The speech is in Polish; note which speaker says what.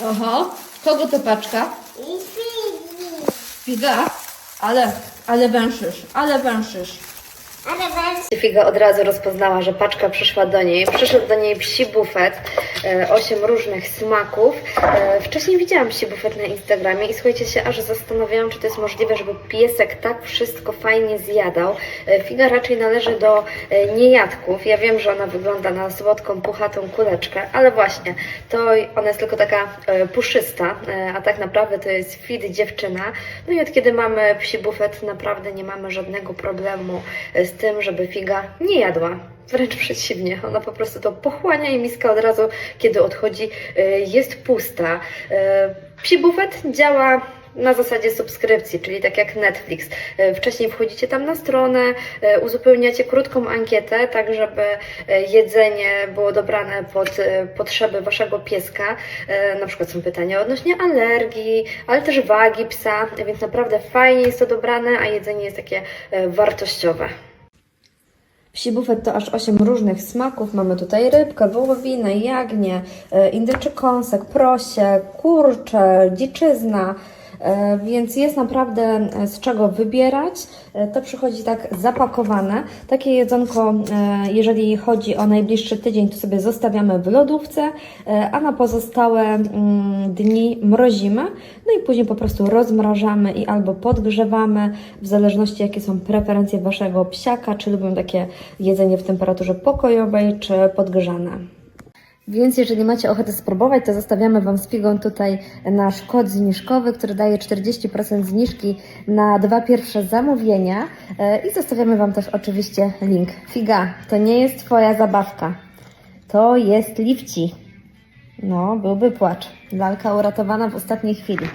Speaker 1: Oho, kogo to paczka? Figa? Ale, ale węszysz, ale węszysz.
Speaker 2: Figa od razu rozpoznała, że paczka przyszła do niej. Przyszedł do niej psi bufet, e, osiem różnych smaków. E, Wcześniej widziałam psi bufet na Instagramie i słuchajcie się, aż zastanawiałam, czy to jest możliwe, żeby piesek tak wszystko fajnie zjadał. E, Figa raczej należy do niejadków. Ja wiem, że ona wygląda na słodką, puchatą kuleczkę, ale właśnie, to ona jest tylko taka puszysta, a tak naprawdę to jest fit dziewczyna. No i od kiedy mamy psi bufet, naprawdę nie mamy żadnego problemu z tym, żeby figa nie jadła. Wręcz przeciwnie, ona po prostu to pochłania i miska od razu, kiedy odchodzi, e, jest pusta. E, Psi bufet działa na zasadzie subskrypcji, czyli tak jak Netflix. E, Wcześniej wchodzicie tam na stronę, uzupełniacie krótką ankietę, tak żeby jedzenie było dobrane pod potrzeby waszego pieska. Na przykład są pytania odnośnie alergii, ale też wagi psa, więc naprawdę fajnie jest to dobrane, a jedzenie jest takie wartościowe. Psi bufet to aż 8 różnych smaków. Mamy tutaj rybkę, wołowinę, jagnię, e, indyczy kąsek, prosie, kurcze, dziczyzna. E, Więc jest naprawdę e, z czego wybierać. E, To przychodzi tak zapakowane. Takie jedzonko, jeżeli chodzi o najbliższy tydzień, to sobie zostawiamy w lodówce, a na pozostałe mm, dni mrozimy. No i później po prostu rozmrażamy i albo podgrzewamy, w zależności jakie są preferencje Waszego psiaka, czy lubią takie jedzenie w temperaturze pokojowej, czy podgrzane. Więc jeżeli macie ochotę spróbować, to zostawiamy Wam z figą tutaj nasz kod zniżkowy, który daje 40% zniżki na dwa pierwsze zamówienia E, i zostawiamy Wam też oczywiście link. Figa, to nie jest Twoja zabawka, to jest lifci. No, byłby płacz. Lalka uratowana w ostatniej chwili.